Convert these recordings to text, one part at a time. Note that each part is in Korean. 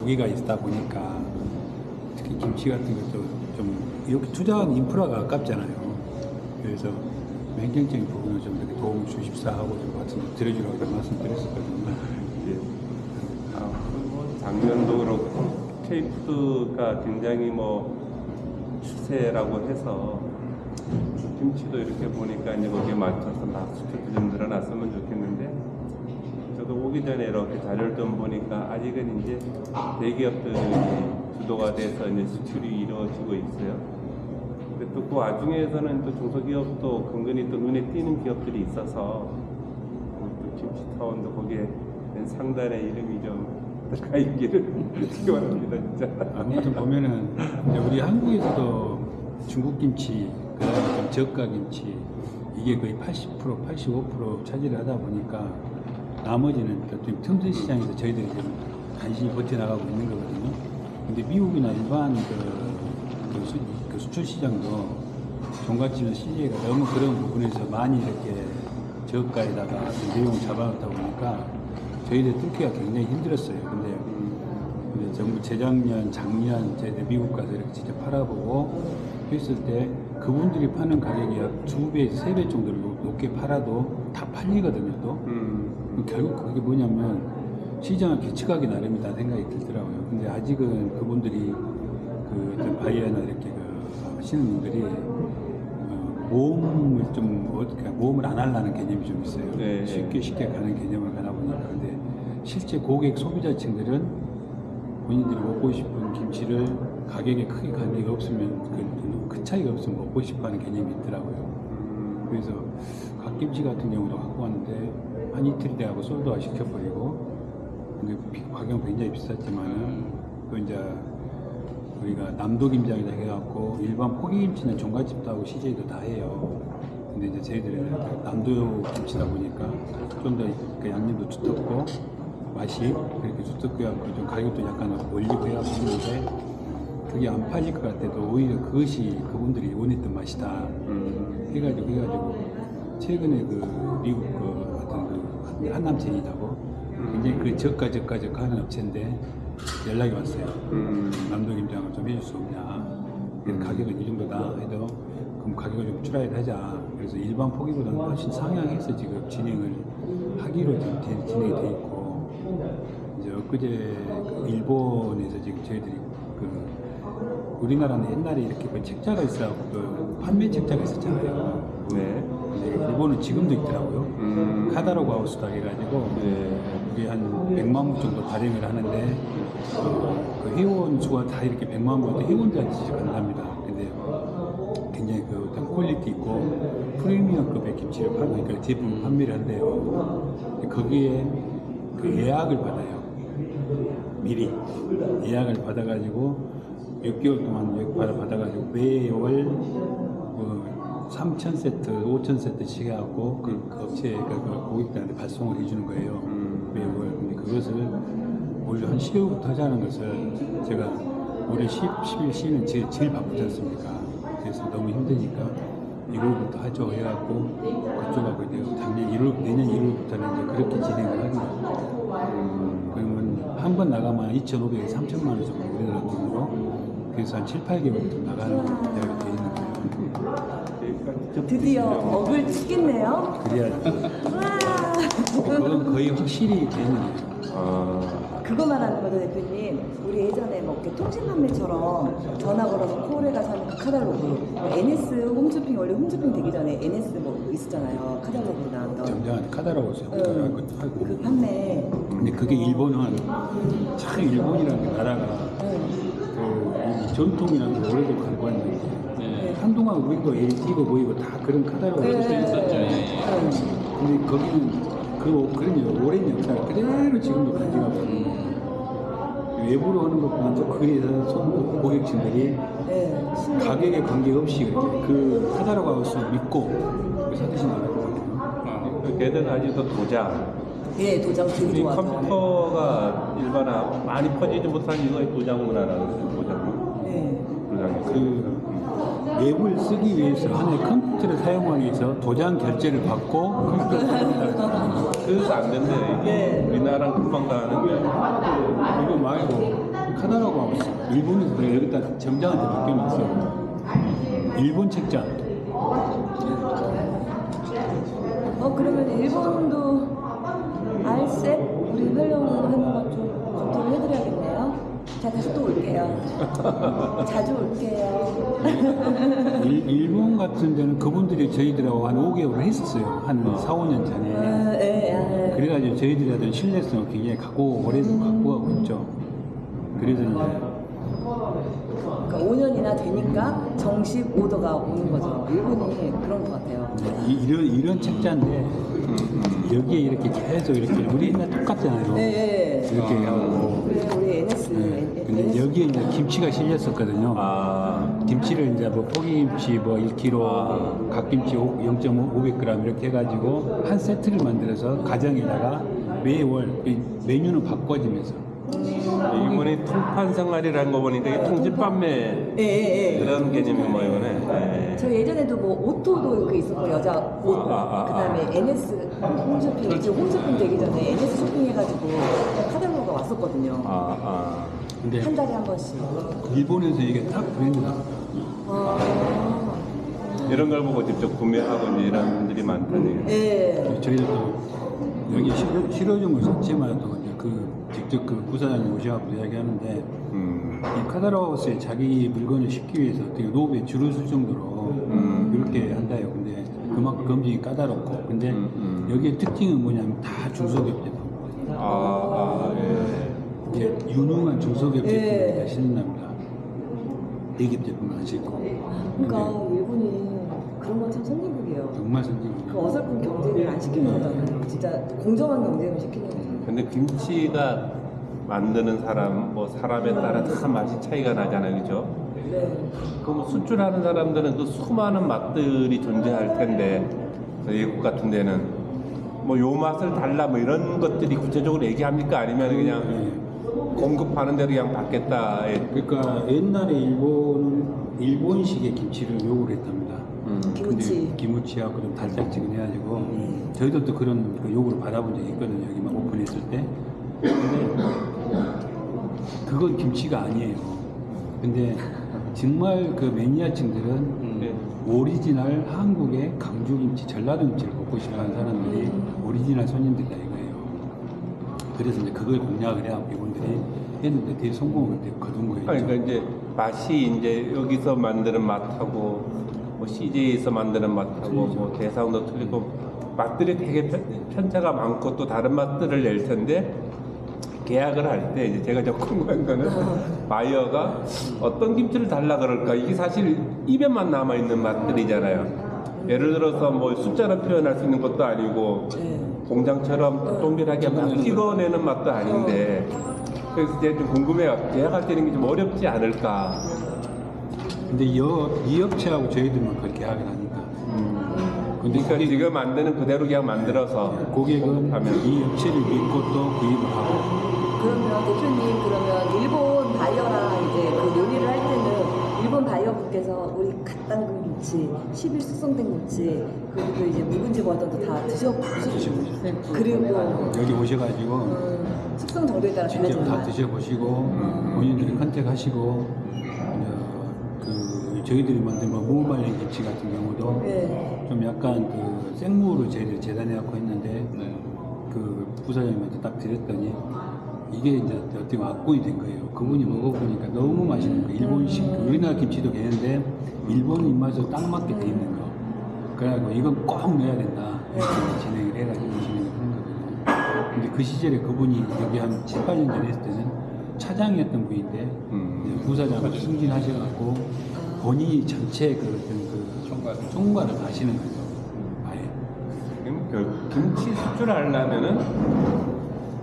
고기가 있다 보니까 특히 김치 같은 것도 좀 이렇게 투자한 인프라가 아깝잖아요. 그래서 행정적인 부분을 좀 이렇게 도움을 주십사 하고 좀 말씀 드려주라고 좀 말씀드렸었거든요. 예. 아, 뭐 작년도 그렇고 K푸드가 굉장히 뭐 추세라고 해서 김치도 이렇게 보니까 이제 거기에 맞춰서 막 수출도 좀 늘어났으면 좋겠는데 저도 오기 전에 이렇게 자료를 좀 보니까 아직은 이제 대기업들이 주도가 돼서 이제 수출이 이루어지고 있어요. 근데 또 그 와중에서는 또 중소기업도 근근히 또 눈에 띄는 기업들이 있어서 또 김치타운도 거기에 상단의 이름이 좀 들어가 있기를 기원합니다 진짜. 아무튼 보면은 우리 한국에서도 중국 김치, 그다음에 좀 저가 김치 이게 거의 80% 85% 차지를 하다 보니까 나머지는 좀 틈새 시장에서 저희들이 좀 간신히 버텨나가고 있는 거거든요. 근데 미국이나 일반 그, 그, 수, 그 수출 시장도 종갓집이나 CJ가 너무 그런 부분에서 많이 이렇게 저가에다가 좀 내용을 잡아놓다 보니까 저희들 뚫기가 굉장히 힘들었어요. 근데 근데 정부 재작년, 작년 저희들 미국 가서 이렇게 직접 팔아보고 했을 때 그분들이 파는 가격이 약두 배, 세 배 정도로 높- 높게 팔아도 다 팔리거든요, 또. 음. 그럼 결국 그게 뭐냐면 시장을 개척하기 나름이다 생각이 들더라고요. 근데 아직은 그분들이 그 바이어나 이렇게 그 하시는 분들이 어, 모험을 좀 어떻게 모험을 안 하려는 개념이 좀 있어요. 네. 쉽게 쉽게 가는 개념을 가나 보니까 근데 실제 고객 소비자층들은 본인들이 먹고 싶은 김치를 가격에 크게 관계가 없으면 그, 그 차이가 없으면 먹고 싶어하는 개념이 있더라고요. 음. 그래서 갓김치 같은 경우도 갖고 왔는데 한 이틀 돼하고 솔드화 시켜버리고 근데 비- 가격 굉장히 비쌌지만은 또 이제 우리가 남도김장이다 해갖고 일반 포기김치는 종갓집도 하고 CJ도 다 해요. 근데 이제 저희들은 남도 김치다 보니까 좀더그 양념도 두텁고 맛이 그렇게 두텁게 해갖고 좀 가격도 약간 올리고 해갖고 했는데 그게 안 팔릴 것 같아도 오히려 그것이 그분들이 원했던 맛이다. 음. 해가지고 해가지고 최근에 그 미국 한남체이다고 굉장히 그 저가 저가 저가 하는 업체인데 연락이 왔어요. 음. 남도 김장을 좀 해줄 수 없냐. 그래서 가격은 이 정도다 해도 그럼 가격을 좀 줄여야 하자. 그래서 일반 포기보다는 훨씬 상향해서 지금 진행을 하기로 지금 진- 진행이 돼 있고 이제 엊그제 그 일본에서 지금 저희들이 그 우리나라는 옛날에 이렇게 그 책자가 있어갖고 그 판매 책자가 있었잖아요. 네. 근데 일본은 지금도 있더라고요. 음. 카다로그 하우스다 해가지고 네. 그게 한 100만 부 정도 발행을 하는데 어, 그 회원 수가 다 이렇게 100만 부인데 회원들한테 직접 간답니다. 근데 굉장히 그 어떤 퀄리티 있고 프리미엄급의 김치를 파는 그러니까 제품 판매를 한대요. 거기에 그 예약을 받아요. 미리 예약을 받아가지고 6개월 동안 예약 받아 받아가지고 매월 뭐 3천 세트, 5천 세트씩 해갖고 그, 그 업체 그, 그 고객들한테 발송을 해주는 거예요. 음. 매월. 근데 그것을 올해 한 10월부터 하자는 것을 제가 올해 10, 11, 12는 제일, 제일 바쁘지 않습니까? 그래서 너무 힘드니까 1월부터 하죠 해갖고 그쪽하고 이제 작년 1월, 내년 1월부터는 이제 그렇게 진행을 하기로 음. 그러면 한 번 나가면 2,500에 3천만 원 정도 우리나라 돈으로 그래서 한 7, 8개월부터 나가는 계약이 돼 있는 거예요. 드디어. 업을 치겠네요. 그래야 와. 그건 거의 확실히 되는. 아. 그거 말하는 거죠, 대표님. 우리 예전에 뭐 이렇게 통신 판매처럼 전화 걸어서 콜에 가서 하는 그 카달로그. NS 홈쇼핑, 원래 홈쇼핑 되기 전에 NS 뭐 있었잖아요. 카달로그로 나왔던. 카다라고 생각하고 응. 하고 그 판매. 근데 그게 일본은 참 일본이라는 그 나라가 응. 그이 전통이라는 갖고 왔는데 네. 한동안 우리도 LG고 뭐이고 다 그런 카다로그 네. 있었죠. 응. 근데 거기는 그 그런 오랜 역사를 그대로 지금도 가져가고 거예요. 외부로 하는 것보다 또 그에서 소비자 고객층들이 네. 가격에 관계없이 그 카다로그 하우스 믿고 사드시는 것 같아요. 그 게다가 아직도 도장. 예, 도장 되게 이 좋아하죠. 컴퓨터가 일반화 많이 퍼지지 못한 이유가 이 도장 문화라는 거죠. 도장. 네. 도장이. 그 앱을 쓰기 위해서 하나의 컴퓨터를 사용하기 위해서 도장 결제를 받고 컴퓨터를 사용한다. 그래서 안 된대. 이게 네. 우리나라랑 금방 가는데. 그거 말고 카다라고 일본에서 내가 여기다 점장한테 맡겨놨어. 일본 책장. 어 그러면 일본도 알셉 우리 활용하는 것 해드려야겠네요. 자 다시 또 올게요. 자주 올게요. 일, 일본 같은 데는 그분들이 저희들하고 한 5개월을 했었어요. 한 4, 5년 전에. 아, 예, 아, 그래가지고 저희들이 하던 신뢰성을 굉장히 갖고 올해도 갖고 가고 있죠. 그래서 이제 그러니까 5년이나 되니까 정식 오더가 오는 거죠. 일본이 그런 것 같아요. 이, 이런 이런 책자인데 여기에 이렇게 계속 이렇게 우리 옛날 똑같잖아요. 네, 네. 이렇게 하고. 우리 NS, 네. 근데 여기에 이제 김치가 실렸었거든요. 아, 김치를 이제 뭐 포기김치 뭐 1kg, 갓김치 0.500g 이렇게 해가지고 한 세트를 만들어서 가정에다가 매월 이 메뉴는 바꿔지면서 이번에 통판 생활이라는 거 보니까 이게 통집 판매 예, 예, 예. 그런 개념이 뭐 이거네. 네. 저 예전에도 뭐 오토도 그 있었고 여자 옷, 아, 아, 아, 그다음에 NS 홈쇼핑 지금 홈쇼핑 되기 전에 NS 쇼핑 해가지고 카달로그가 왔었거든요. 아, 아. 근데 한 달에 한 번씩. 일본에서 이게 딱 브랜드다. 아, 이런 걸 보고 직접 구매하고 이제 이런 분들이 많다니. 예. 저희들도 여기 실효, 실효점을 자체만도 이제 그 직접 그 부사장님 오셔갖고 이야기하는데 음. 이 카다라우스에 자기 물건을 싣기 위해서 어떻게 노브에 줄을 쓸 정도로 음. 이렇게 한다요. 근데 그만큼 검증이 까다롭고 근데 음, 음. 여기에 특징은 뭐냐면 다 중소기업 제품. 아, 아, 예. 이게 유능한 중소기업 예. 제품을 다 신는답니다. 대기업 제품은 안 신고. 그러니까 일본이 그런 건 참 선진국이에요. 정말 선진국. 그 어설픈 경쟁을 안 시키는 거잖아요. 진짜 공정한 경쟁을 시키는 거죠. 근데 김치가 만드는 사람, 뭐 사람에 따라 다 맛이 차이가 나잖아요, 그죠? 네. 그럼 수출하는 사람들은 그 수많은 맛들이 존재할 텐데 그 외국 같은 데는 뭐 요 맛을 달라 뭐 이런 것들이 구체적으로 얘기합니까? 아니면 그냥 예. 공급하는 대로 그냥 받겠다. 예. 그러니까 옛날에 일본은 일본식의 김치를 요구를 했답니다. 음. 김치. 근데 김치하고 좀 달짝지근해가지고 음. 저희도 또 그런 그 요구를 받아본 적이 있거든요. 여기만 오픈했을 때. 근데 그건 김치가 아니에요. 근데 정말 그 매니아층들은 네. 오리지널 한국의 강주김치, 전라도김치를 먹고 싶어하는 사람들이 음. 오리지널 손님들이다. 그래서 이제 그걸 공략을 해야 이분들이 했는데 되게 성공을 거둔 거예요. 그러니까 이제 맛이 이제 여기서 만드는 맛하고 뭐 CJ에서 만드는 맛하고 뭐 대상도 틀리고 맛들이 되게 편, 편차가 많고 또 다른 맛들을 낼 텐데 계약을 할 때 이제 제가 좀 궁금한 거는 바이어가 어떤 김치를 달라 그럴까 이게 사실 입에만 남아 있는 맛들이잖아요. 예를 들어서 뭐 숫자로 표현할 수 있는 것도 아니고 네. 공장처럼 동일하게 막 찍어내는 맛도 아닌데 그래서 이제 좀 궁금해요. 계약할 때는 이게 좀 어렵지 않을까. 근데 이, 업, 이 업체하고 저희들만 그렇게 계약을 하니까. 근데 그러니까 고객, 지금 만드는 그대로 그냥 만들어서 고객은 하면 이 업체를 믿고 또 구입을 하고 그러면 대표님 그러면 일본 바이어랑 이제 그 논의를 할 때는 일본 바이어분께서 우리 갓 담근 김치, 10일 숙성된 김치 그리고 이제 묵은지 버전도 다 드셔보시고 그리고 여기 오셔가지고 음, 숙성 정도에 따라 직접 다 드셔보시고 본인들이 컨택하시고 이제 그 저희들이 만든 뭐 무말랭 김치 같은 경우도 네. 좀 약간 그 생무를 저희들이 재단해 갖고 했는데 그 부사장님한테 딱 드렸더니 이게 이제 어떻게 악보이 된 거예요. 그분이 먹어보니까 너무 맛있는 거예요. 일본식 그 우리나라 김치도 되는데 일본 입맛에 딱 맞게 돼 있는 거. 그래가지고 이건 꼭 넣어야 된다. 이렇게 진행을 해가지고 진행을 하는 거거든요. 근데 그 시절에 그분이 여기 한 7, 8년 전에 했을 때는 차장이었던 분인데 음. 부사장으로 승진하셔갖고 본인이 전체 그 어떤 그 총괄, 총괄을 하시는 거죠. 아예. 그럼 결국 김치 수출하려면은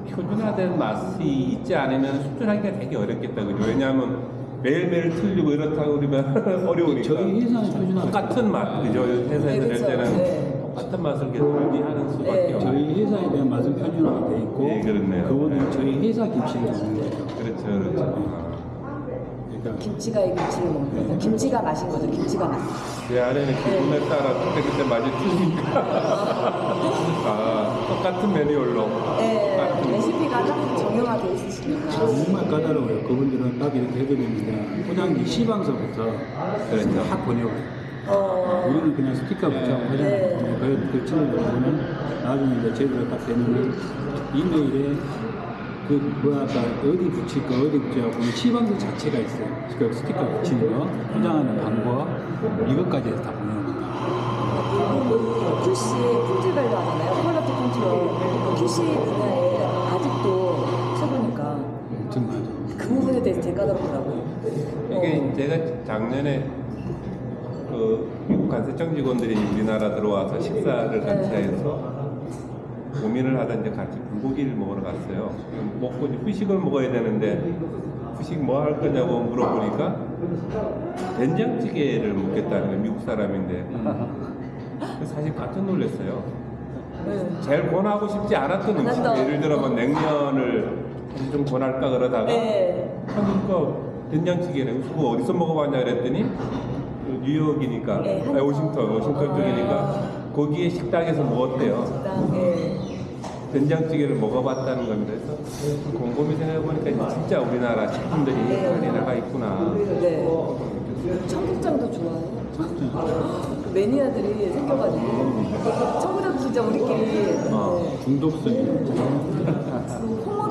표준화된 맛이 있지 않으면 수출하기가 되게 어렵겠다 그죠? 왜냐하면 매일매일 틀리고 이렇다고 그러면 어려우니까. 저희 회사는 표준화 똑같은 맛 그죠? 회사에서 네, 낼 그렇죠. 때는 네. 똑같은 맛을 계속 유지하는 수밖에 네. 없는. 저희 회사에 대한 맛은 표준화가 돼 있고 네, 그렇네요. 그거는 저희 회사 김치를 먹는 거죠. 그렇죠, 그렇죠. 그러니까 김치가 이 김치를 먹는 거죠. 김치가 맛인 거죠. 김치가 맛. 제 안에는 기분에 따라 그때 그때 맛이 틀리니까. 아, 똑같은 매뉴얼로. 네, 똑같은 레시피가 딱 정형화돼 정말 까다로워요. 그분들은 딱 이렇게 해드리는데 포장지 시방서부터 그렇죠. 딱 보내와요. 어, 우리는 그냥 스티커 붙여고 하잖아요. 네. 그, 그 친구들은 나중에 이제 제대로 딱 되면 이메일에 그 뭐야 아까 어디 붙일까 어디 붙여갖고 시방서 자체가 있어요. 그 스티커 붙이는 거, 포장하는 방법 이것까지 해서 다 보내옵니다. 일본이 QC 품질관리 하잖아요. 퀄리티 컨트롤. 그 QC 분야에 아직도 최고니까 엄청나죠. 그 부분에 대해서 되게 까다롭더라고요. 이게 어. 제가 작년에 그 미국 관세청 직원들이 우리나라 들어와서 식사를 같이 네. 해서 고민을 하다 이제 같이 불고기를 먹으러 갔어요. 먹고 이제 후식을 먹어야 되는데 후식 뭐 할 거냐고 물어보니까 된장찌개를 먹겠다는 거예요. 미국 사람인데 그래서 사실 깜짝 놀랐어요. 네. 제일 권하고 싶지 않았던 음식. 예를 들어 뭐 냉면을 좀 권할까 그러다가 네. 하니까 된장찌개래. 그거 어디서 먹어봤냐 그랬더니 그 뉴욕이니까 네, 아니, 워싱턴 워싱턴 아. 쪽이니까 거기에 식당에서 먹었대요. 식당, 예. 된장찌개를 먹어봤다는 겁니다. 그래서 곰곰이 생각해보니까 진짜 우리나라 식품들이 네. 많이 나가 있구나. 네. 청국장도 좋아해요. 그 매니아들이 생겨가지고 청국장 진짜 우리끼리 어. 네. 중독성이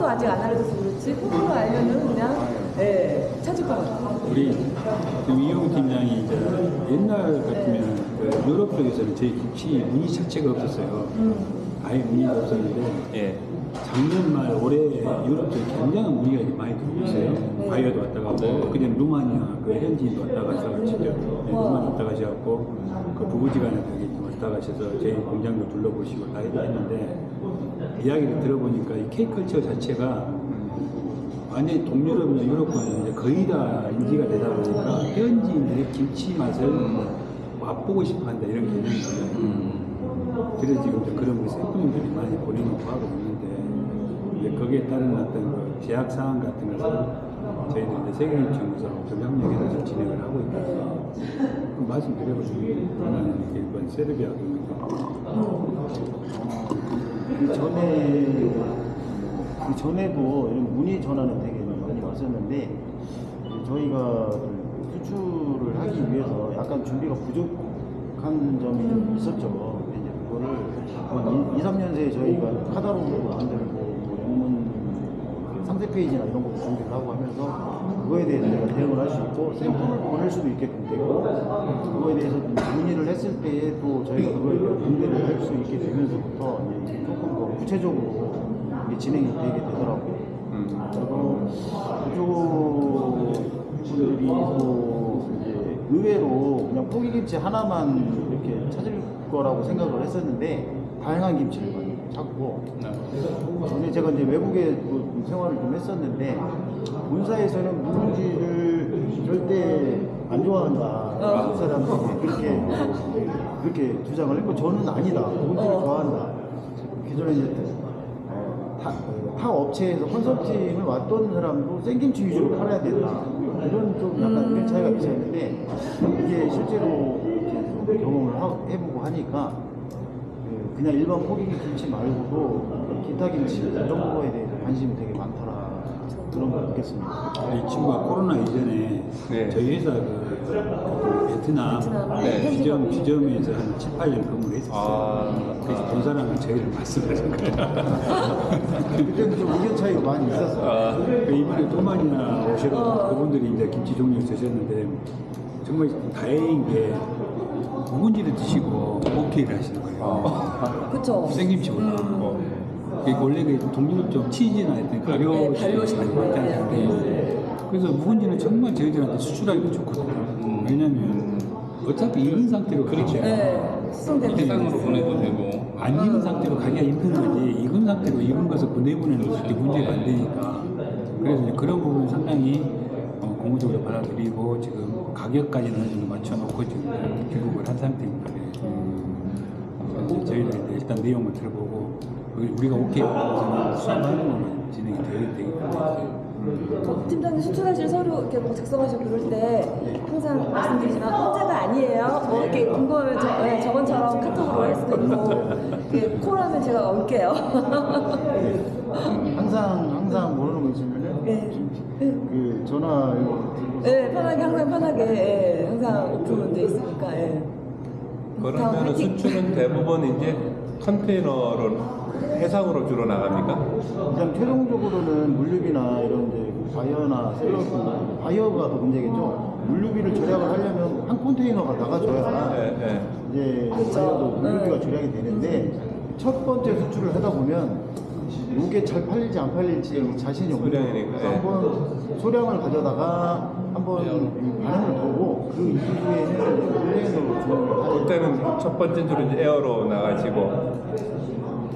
그리고 홍어도 아직 안 알려줘서 그렇지 홍어를 알면은 그냥 예 찾을 것 같아요. 우리 지금 이용 팀장이 이제 옛날 같으면 그 유럽 쪽에서는 저희 김치 무늬 자체가 없었어요. 아예 무늬가 없었는데 예. 작년 말 올해 유럽 쪽에 굉장한 무늬가 이제 많이 들어오고 있어요. 네. 바이어도 왔다 가고 네. 그전 루마니아 그 현지인도 왔다 가서 직접 네, 와. 루마니아 왔다 가셔갖고 그 부부지간에 여기 왔다 가셔서 저희 공장도 둘러보시고 다 했는데 이야기를 들어보니까 이 K컬처 자체가 완전히 동유럽이나 이제 거의 다 인지가 되다 보니까 현지인들의 김치 맛을 맛보고 싶어 한다 이런 개념이 있어요. 그래서 지금 그런 그 샘플링들이 많이 보내놓고 하고 이제 거기에 따른 어떤 그 제약 사항 같은 것을 저희들 이제 세계인청구사하고 좀 협력해서 좀 진행을 하고 있거든요. 그 저는 이렇게 이번 세르비아 그 전에 그 전에도 이런 문의 전화는 되게 많이 왔었는데 저희가 그 수출을 하기 위해서 약간 준비가 부족한 점이 좀 있었죠. 이제 그거를 한 2, 3년 새에 저희가 카다로그도 만들 영문 그 상세 페이지나 이런 것도 준비를 하고 하면서 그거에 대해서 내가 대응을 할 수 있고 샘플을 보낼 수도 있게끔 되고 그거에 대해서 좀 문의를 했을 때에 또 저희가 그거에 대한 응대를 할 수 있게 되면서부터 조금 더 구체적으로 이게 진행이 되게 되더라고요. 음. 그리고 그쪽 분들이 또 이제 의외로 그냥 포기김치 하나만 이렇게 찾을 거라고 생각을 했었는데 다양한 김치를 많이 찾고 전에 제가 이제 외국에 또 생활을 좀 했었는데 본사에서는 묵은지를 절대 안 좋아한다. 한국 사람들이 그렇게 그렇게 주장을 했고 저는 아니다. 묵은지를 어. 좋아한다. 기존에 이제 어, 타, 타 업체에서 컨설팅을 왔던 사람도 생김치 위주로 팔아야 된다. 이런 좀 약간 의견 차이가 있었는데 이게 실제로 경험을 하- 해보고 하니까 그 그냥 일반 포기기 김치 말고도 기타 김치 이런 거에 대해서 관심이 되게 많더라 그런 걸 느꼈습니다. 이 친구가 코로나 이전에 네. 저희 회사 그, 그 베트남 네. 지점, 지점에서 한 7, 8년 근무를 했었어요. 아. 그래서 본 사람은 저희를 말씀하신 거예요. 그때는 좀 의견 차이가 많이 있었어요. 아. 그 이번에 토만이나 오셔도 그분들이 이제 김치 종류 드셨는데 정말 다행인 게 묵은지를 드시고 오케이를 하시는 거예요. 그쵸. 생김치보다. 음. 어. 원래 그 동료 쪽 치즈나 했던 가려 발효시키는 거예요. 하는데 그래서 묵은지는 정말 저희들한테 수출하기도 좋거든요. 왜냐면 어차피 익은 상태로 그렇죠. 네. 수송된 해상으로 보내도 되고 안 익은 상태로 가기가 힘든 거지 익은 상태로 익은 것을 보내보내는 것이 문제가 안 되니까 그래서 그런 부분은 상당히 어, 고무적으로 받아들이고 지금 가격까지는 어느 정도 맞춰놓고 지금 귀국을 한 상태입니다. 저희들이 이제 일단 내용을 들어보고 우리- 우리가 오케이 하면 수합하는 걸로 진행이 되기 때문에 어, 팀장님 수출하실 서류 이렇게 뭐 작성하시고 그럴 때 항상 말씀드리지만 혼자가 아니에요. 뭐 이렇게 궁금하면 저, 네, 저번처럼 카톡으로 할 수도 있고 이렇게 콜하면 제가 올게요. 항상 항상 있으면은 네. 그 전화 이거 들고 네, 편하게 항상 편하게 예, 항상 오픈돼 있으니까. 예. 다 그러면 화이팅! 수출은 대부분 이제 컨테이너로 해상으로 주로 나갑니까? 일단 최종적으로는 물류비나 이런 이제 그 바이어나 셀러스 바이어가 더 문제겠죠. 물류비를 절약을 하려면 한 컨테이너가 나가줘야 예, 예. 이제 그렇죠. 바이어도 물류비가 네. 절약이 되는데 첫 번째 수출을 하다 보면 이게 잘 팔릴지 안 팔릴지 자신이 없는 소량이니까, 그래서 예. 한번 소량을 가져다가 한번 이 반응을 보고 그 이후에는 컨테이너로 주문을. 그때는 첫 번째 이제 에어로 나가시고 에어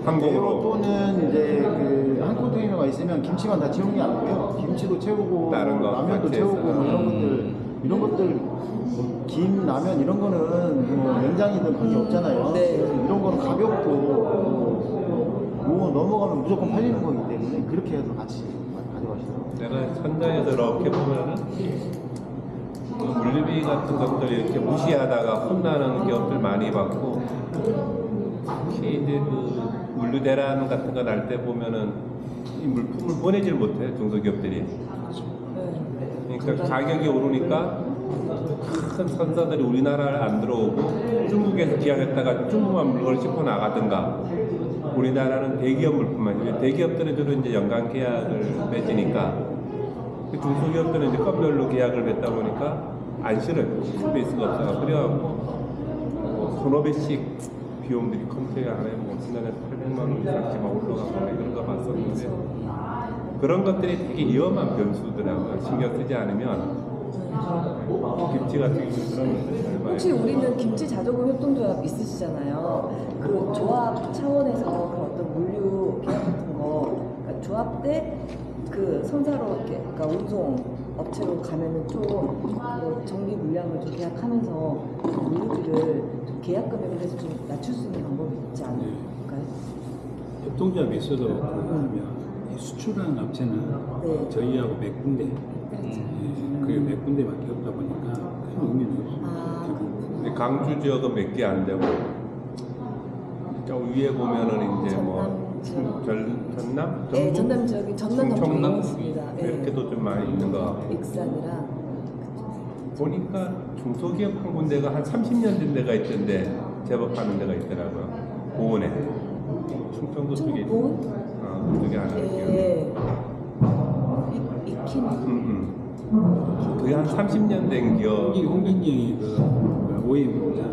항공으로 또는 이제 그 한 컨테이너가 있으면 김치만 다 채우는 게 아니고요. 김치도 채우고 다른 거 라면도 같이 채우고 해서. 뭐 이런 것들 이런 것들 뭐 김, 라면 이런 거는 뭐 냉장이든 관계 없잖아요. 네. 그래서 이런 거는 가볍고 뭐, 뭐 넘어가면 무조건 팔리는 거기 때문에 그렇게 해서 같이 가져가시더라고요. 내가 현장에서 이렇게 보면은 그 물류비 같은 것들 이렇게 무시하다가 혼나는 기업들 많이 봤고 특히 이제 그 물류 대란 같은 거 날 때 보면은 이 물품을 보내질 못해 중소기업들이 네. 그러니까 가격이 오르니까 큰 선사들이 우리나라를 안 들어오고 중국에서 기약했다가 중국만 물건을 싣고 나가든가 우리나라는 대기업 물품만 이제 대기업들은 주로 이제 연간 계약을 맺으니까 그 중소기업들은 이제 건별로 계약을 맺다 보니까 안 실어요 스페이스가 없어서 그래갖고 뭐 서너 배씩 비용들이 컨테이너 안에 뭐 지난해 800만 원 이상씩 막 올라가고 그런 거 봤었는데 그런 것들이 되게 위험한 변수더라고요. 신경 쓰지 않으면 김치 같은 경우는. 혹시 우리는 김치 자조금 협동조합 있으시잖아요. 그 조합 차원에서 그 어떤 물류 계약 같은 거, 그러니까 조합 때 그 선사로 이렇게 그러니까 운송 업체로 가면은 좀뭐 정비 물량을 좀 계약하면서 그 물류비를 좀 계약 금액을 해서 좀 낮출 수 있는 방법이 있지 않을까요? 협동조합이 있어도 그러면 이 수출하는 업체는 네. 저희하고 몇 군데, 예, 그게 몇 군데밖에 없다 보니까 큰 의미는 없어요. 아, 결국. 근데 강주 지역은 몇 개 안 되고 저 위에 보면은 이제 뭐 전남. 전, 전남? 네, 전남 지역이 전남 충청남? 전북 있습니다. 네. 이렇게도 좀 많이 있는 것 같고 익산이랑 보니까 중소기업 한 군데가 한 30년 된 데가 있던데 제법 하는 데가 있더라고요 보은에 충청도 쪽에 보은? 아, 하나 있어요 예. 이- 익힘. 음, 음. 그게 한 30년 된 기업 홍기, 홍gin경이 그 공장.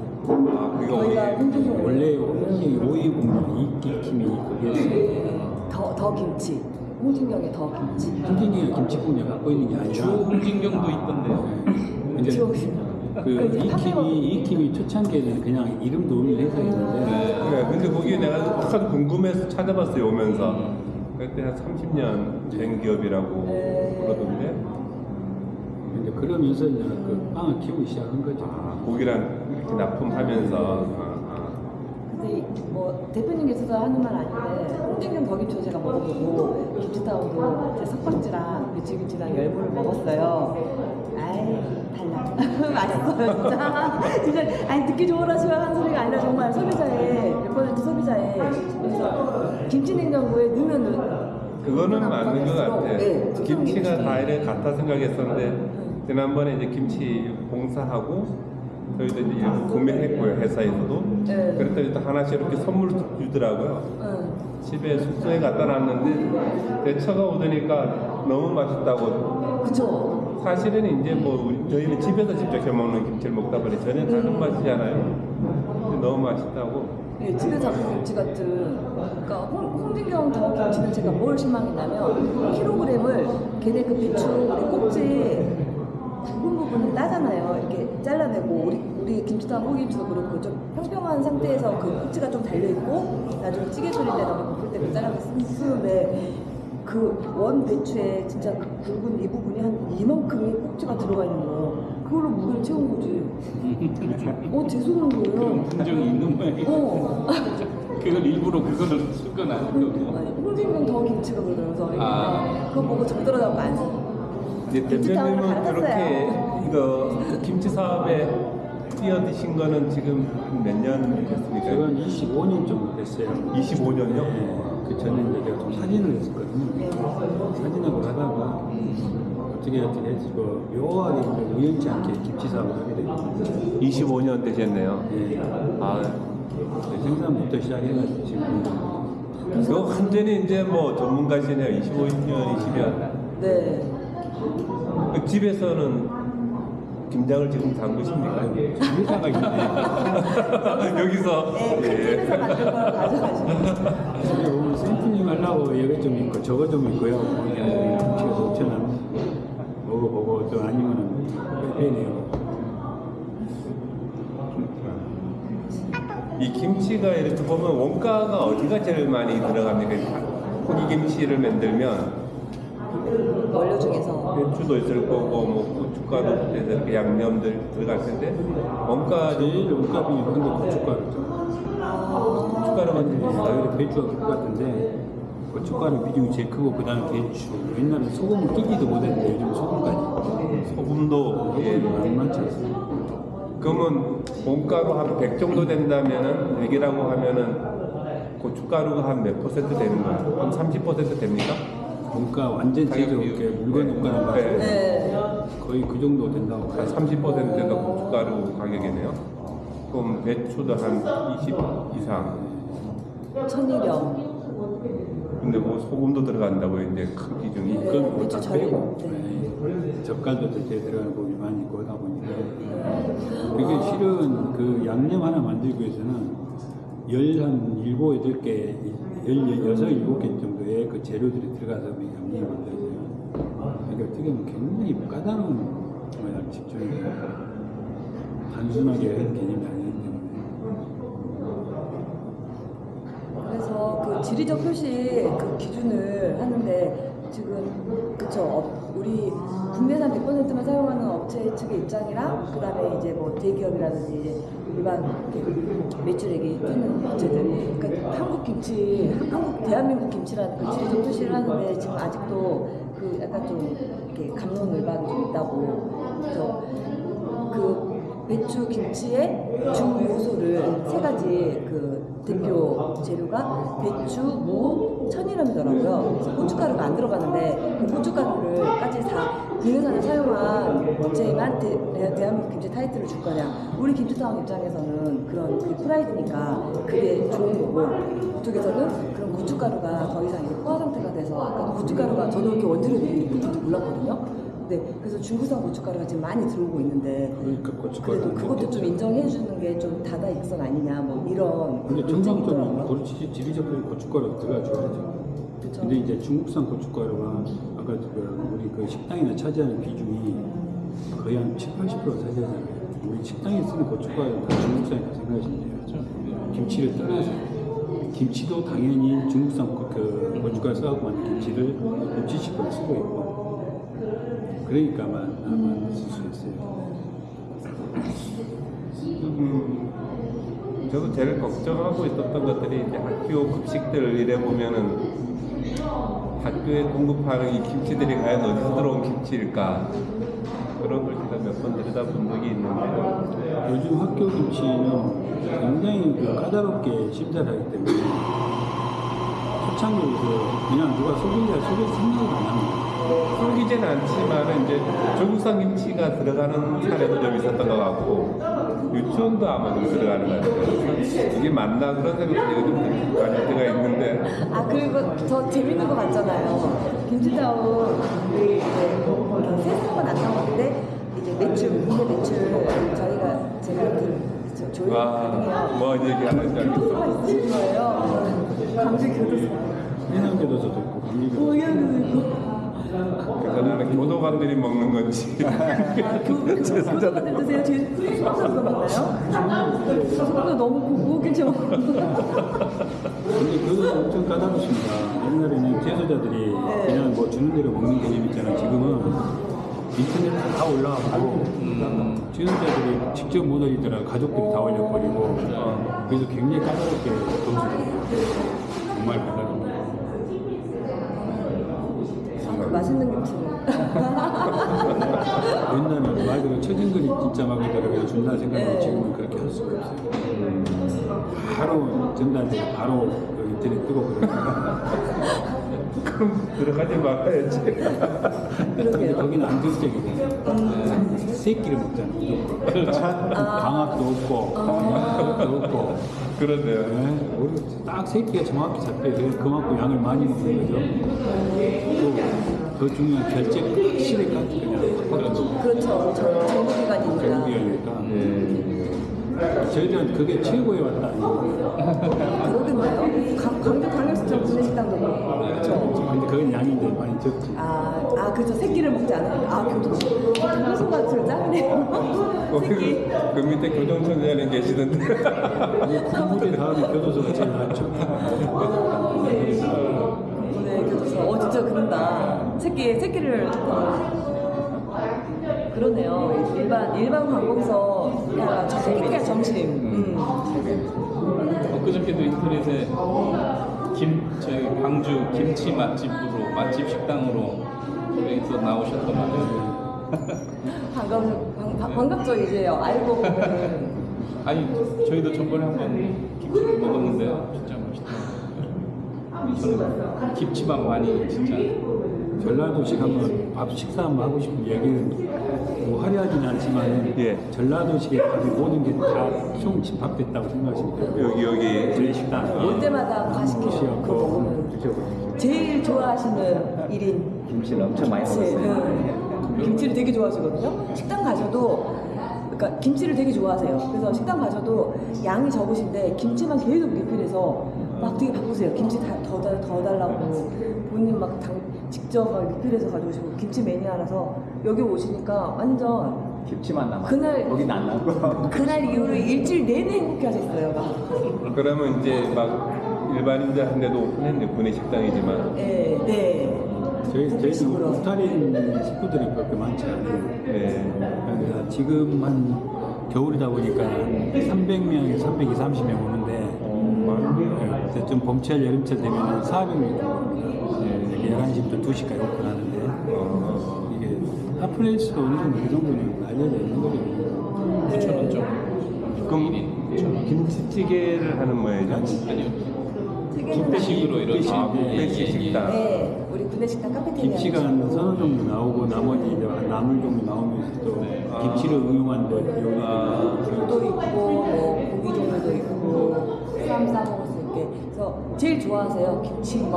아, 그게 홍준경 원래 홍gin경이 오해 공장 이익팀이 거기였어요. 더, 더 김치. 홍진경의 더 김치. 홍gin경이 김치 공장 갖고 있는 게 아니라 주 홍진경도 있던데요. 네. 이제. 그 이 팀이 이 팀이 초창기에는 그냥 이름도 없는 회사였는데. 네, 근데 거기 내가 참 궁금해서 찾아봤어요 오면서. 그때 한 30년 된 기업이라고 네. 그러던데. 이제 그러면서 이제 그 빵을 키우기 시작한 거죠. 아, 고기랑 이렇게 납품하면서. 아, 근데 뭐 대표님께서도 하는 말 아닌데 홍진경 더 김치 제가 먹어보고 김치타운도 제 석박지랑 배추김치랑 열무를 먹었어요. 아이. 맛있어요 진짜. 진짜 아니 듣기 좋으라시면 하는 소리가 아니라 정말 소비자의 몇 퍼센트 소비자의 그래서 김치 냉장고에 넣으면 아. 그거는 맞는 것 같아 네, 김치가 다 이래 같아 생각했었는데 지난번에 이제 김치 봉사하고 저희도 이제 일부 구매했고요 회사에서도 네. 그랬더니 또 하나씩 이렇게 선물 주더라고요 응. 집에 숙소에 갖다 놨는데 대처가 오더니까 너무 맛있다고 그쵸. 사실은 이제 뭐 우리- 저희는 집에서 직접 해 먹는 김치를 먹다 보니 전혀 다른 맛이잖아요. 근데 너무 맛있다고. 예, 집에 잡은 김치 같은 그러니까 홍, 홍진경 더 김치는 제가 뭘 실망했냐면 킬로그램을 걔네 그 배추 우리 꼭지 굵은 부분을 따잖아요 이렇게 잘라내고 우리 우리 김치도 호김치도 그렇고 좀 평평한 상태에서 그 꼭지가 좀 달려 있고 나중에 찌개 끓일 때 넣으면 볶을 때 잘라서 쓰- 쓰는데 그 원 배추에 진짜 그 굵은 이 부분이 한 이만큼이 꼭지가 들어가 있는 거 그걸로 무게를 채운 거지 어 재수없는 거예요 그런 분정이 있는 모양이에요. 어. 그걸 일부러 그거를 쓸건 아니고. 홍진경 더 김치가 그러면서 아. 그거 보고 정들어가고 안 타운을 대표님은 그렇게 갈아탔어요. 이거 김치 사업에 뛰어드신 거는 지금 몇년 제가 됐습니까? 한 25년 정도 됐어요. 25년요? 네. 그 전에 이제 제가 좀 사진을 했었거든요. 사진하고 하다가 어떻게 어떻게 해서 묘하게 좀 우연치 않게 김치 사업을 하게 됐거든요. 25년 되셨네요. 예. 아, 그 생산부터 시작해가지고 지금 그 완전히 이제 뭐 전문가시네요. 25년, 20년. 네. 그 집에서는 김장을 지금 담그십니까? 회사가 있는데 여기서 네, 그 예. 집에서 만든 걸 가져가시는 집에 오면 샘플링 하려고 이거 좀 있고 저거 좀 있고요. 그냥 김치가 좋잖아. 먹어보고 또 아니면은 빼내요. 이 김치가 이렇게 보면 원가가 어디가 제일 많이 들어갑니까? 고기 김치를 만들면 원료 중에서 배추도 있을 거고 뭐 고춧가루 이렇게 양념들 들어갈 텐데 원가 제일 원값이 근데 고춧가루죠. 고춧가루가 제일 비싸요. 배추가 클것 같은데 고춧가루 비중이 제일 크고 그 다음 배추. 옛날에 소금을 끼지도 못했는데 요즘 소금까지. 소금도 예. 만만치 않습니다. 그러면 원가로 한100 정도 된다면은 100이라고 하면은 고춧가루가 한 몇 퍼센트 되는 거예요? 한 30% 됩니까? 원가 완전 제조 가격 이렇게 비율. 물건 원가는 봐서 네. 네. 거의 그 정도 된다고 한 봐요. 30%가 고춧가루 가격이네요. 그럼 배추도 한 20 이상. 천일염. 근데 뭐 소금도 들어간다고 이제 큰 비중이. 네, 그건 뭐 배추 다 절임. 빼고 네. 네. 젓갈도 대체 들어가는 부분이 많이 있고 하다 보니까 이게 실은 그 양념 하나 만들기 위해서는 열한 일곱 여덟 개, 열 여섯 일곱 개 정도 의그 재료들이 들어가서 이 양념이 만들어져요. 그러니까 어떻게 보면 굉장히 까다로운 뭐야 집중이고 단순하게 한 개념이 아니기 때문에 그래서 그 지리적 표시 그 기준을 하는데 지금 그쵸 업- 우리 국내산 100%만 사용하는 업체 측의 입장이랑 그다음에 이제 뭐 대기업이라든지 이제 일반 매출액이 뛰는 업체들. 그러니까 한국 김치 한국 대한민국 김치라는 그 지리적 표시를 하는데 지금 아직도 그 약간 좀 이렇게 감론을박이 좀 있다고. 그래서 그 배추 김치의 주 요소를 세 가지 그 대표 재료가 배추, 무, 천일염이더라고요. 그래서 고춧가루가 안 들어가는데 그 고춧가루를까지 다 국내산을 사용한 업체에만 대, 한민국 김치 타이틀을 줄 거냐. 우리 김치타운 입장에서는 그런 그 프라이드니까 그게 좋은 거고 그쪽에서는 그런 고춧가루가 더 이상 포화 상태가 돼서 아까 고춧가루가 저도 이렇게 원재료들이 있는지 몰랐거든요. 네, 그래서 중국산 고춧가루가 지금 많이 들어오고 있는데 그러니까 고춧가루 그래도 그것도 좀 인정해 주는 게 좀 다다 익선 아니냐 뭐 이런 근데 있더라고요. 그렇지 지리적으로 고춧가루 들어가줘야죠. 그쵸. 근데 이제 중국산 고춧가루가 아까 그 우리 그 식당이나 차지하는 비중이 거의 한 7, 80% 차지하잖아요. 우리 식당에 쓰는 고춧가루는 다 중국산이라고 생각하시면 돼요. 김치를 떠나서 김치도 당연히 중국산 고- 그 고춧가루 써갖고 만든 김치를 60, 70% 쓰고 있고 그러니까만 쓸수 있어요. 음, 저도 제일 걱정하고 있었던 것들이 이제 학교 급식들 이래 보면은 학교에 공급하는 이 김치들이 과연 어디서 들어온 김치일까 그런 걸 제가 몇 번 들여다본 적이 있는데 요즘 학교 김치는 굉장히 그 까다롭게 심사를 하기 때문에 초창기에서 그냥 누가 속이냐 속일 생각을 안 합니다. 숨기진 않지만 이제 중국산 김치가 들어가는 사례도 좀 있었던 것 같고 유치원도 아마 좀 들어가는 것 같아요. 이게 맞나 그런 생각이 요즘 가질 때가 있는데 아 그리고 더 재밌는 거 봤잖아요. 김치타운 우리 이제 세상은 안 나왔는데 이제 매출 국내 매출 저희가 제가 그 저- 조율 와, 가능해요. 뭐 얘기하는지 알겠어. 교도소가 있으신 거예요. 강주 교도소. 해남교도소도 있고 감리 교도소 오연도 있고. 그래서 나는 교도관들이 먹는 건지 아, 교, 교도소들 드세요. 제 프리랜서 만나요? 저도 너무 보고 계셔. 근데 그것도 엄청 까다롭습니다. 옛날에는 제소자들이 그냥 뭐 주는 대로 먹는 개념 있잖아요. 지금은 인터넷에 다 올라가고 지원자들이 직접 못 올리더라 가족들이 다 올려버리고 그래서 굉장히 까다롭게 검수를 해요. 정말 까다롭게. 아, 그 맛있는 김치를. 옛날에는 말 그대로 거리 진짜 막 그대로 준다 생각하고 네. 지금은 그렇게 할 수가 없어요. 바로 전달되고 바로 그 인터넷 뜨고 그러니까 그럼 들어가지 말아야지. 근데. 거기는 안정적이고. 새끼를 먹잖아 무조건 광합도 없고 광합도 없고. 그러네요. 네, 우리 딱 새끼가 정확히 잡혀요 그래서 그만큼 양을 많이 먹는 거죠. 또 더 중요한 결제 확실히까지 그냥 확 받아주고. 그렇죠. 정- 정부기관이니까. 정비하니까. 저희들은 그게 최고의 왔다. 그러겠나요? 강- 광주 광역시청 구내식당도 그렇고. 그렇죠. 근데 그건 적지 아, 아, 그렇죠. 새끼를 먹지 않으니까. 아, 교통. 교통수가 좀 짧네요. 새끼. 그, 그 밑에 교정청장님 계시던데. 군부대 다음에 교도소가 제일 낫죠 네, 교도소. 어, 진짜 그런다. 새끼, 새끼를. 그러네요. 일반, 일반 관공서, 그냥 저 새끼가 점심. 음. 엊그저께도 인터넷에 김 저희 광주 김치 맛집으로 맛집 식당으로 여기서 나오셨던 말이에요. 반갑, 반- 반- 반갑죠, 이제. 알고 보면은. 아니 저희도 전번에 한번 김치를 먹었는데 진짜 맛있더라고요. 저는 김치만 많이 진짜 전라도식 한번 밥 식사 한번 하고 싶은 얘기는 뭐 화려하진 않지만 예. 전라도식의 밥이 모든 게 다 총 집합됐다고 생각하시면 돼요. 여기, 여기. 저희 식당 올 때마다 시하고 그거 먹으면. 제일 좋아하시는 1인. 김치를 엄청 많이 김치. 응. 김치를 되게 좋아하시거든요. 식당 가셔도 그러니까 김치를 되게 좋아하세요. 그래서 식당 가셔도 양이 적으신데 김치만 계속 리필해서 막 되게 바쁘세요. 김치 다, 더, 달- 더 달라고 본인 막 당, 직접 막 리필해서 가져오시고 김치 매니아라서 여기 오시니까 완전 김치만 남아. 그날- 거기는 안 나고. 그날 이후로 일주일 내내 행복해 하셨어요. 막. 그러면 이제 막 일반인들한테도 오픈했네. 군내 식당이지만. 네, 네. 저희 저희도 식으로. 울타리는 식구들이 그렇게 많지 않아요. 네. 그래서 지금 한 겨울이다 보니까 300명에서 320, 30명 오는데 어, 그래서 좀 봄철 여름철 되면 400명 정도 이게 11시부터 2시까지 오픈하는데 어, 이게 핫플레이스도 어느 정도 그 정도는 알려져 있는 거거든요. 9천 원 정도. 그럼 김치찌개를 하는 모양이죠? 아니요. 튀김 뷔페식으로 이렇게 아, 뷔페식 식당. 네, 우리 구내식당 카페테리아. 김치가 한 서너 종류 나오고 나머지 이제 나물 종류 나오면서 또 김치를 응용한 뭐 요리 아. 도 있고 뭐 고기 종류도 있고 쌈 싸 먹을 수 있게. 그래서 제일 좋아하세요 김치만.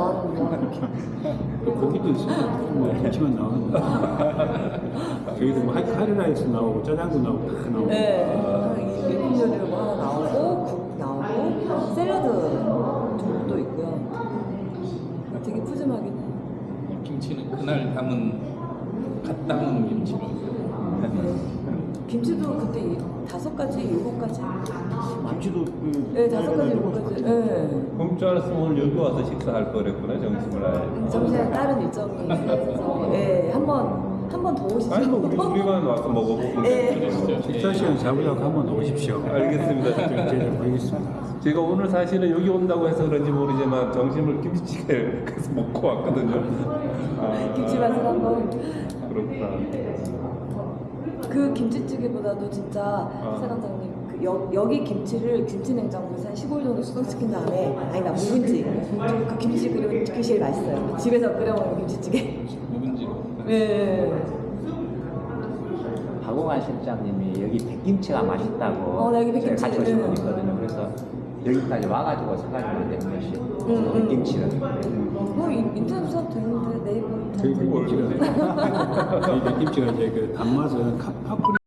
또 고기도 있어요. 뭐 김치만 나오는 거. 저희도 뭐 하- 카레라이스 나오고 짜장도 나오고 다 나오고. 네, 일품 요리로 뭐 하나 나오고 국 나오고 샐러드 종류도 있고요. 되게 푸짐하긴 해요. 김치는 그날 담은 갓 담은 김치로 네. 김치도 그때 이- 다섯 가지, 일곱 가지. 김치도 그. 네, 다섯 가지, 일곱 가지. 네. 그럼 줄 알았으면 오늘 여기 와서 식사할 거랬구나, 점심을 아예. 점심에 다른 일정이 있어서 예, 한번 한 번 더 오시죠. 아니, 뭐 우리, 우리만 와서 예. 그러시죠. 식사 시간 잡으려고 한번 오십시오. 알겠습니다. 제가 보이겠습니다. 제가 오늘 사실은 여기 온다고 해서 그런지 모르지만 점심을 김치찌개를 그래서 먹고 왔거든요. 아, 김치 맛을 한번. 그렇구나. 그 김치찌개보다도 진짜 사장님 그 여, 여기 김치를 김치 냉장고에서 한 15일 정도 숙성시킨 다음에 아니다 묵은지 그 김치 그리고 그게 제일 맛있어요. 집에서 끓여 먹는 김치찌개. 묵은지로. 예. 박홍환 실장님이 여기 백김치가 맛있다고 어, 나 여기 백김치, 같이 오신 응. 분 있거든요. 그래서 여기까지 와가지고 사가지고 있는 것이 응, 응. 백김치를 뭐 인- 인터넷 사도 되는데 네이버 저희 백김치가 저희 백김치가 이제 그 단맛은 카- 파프리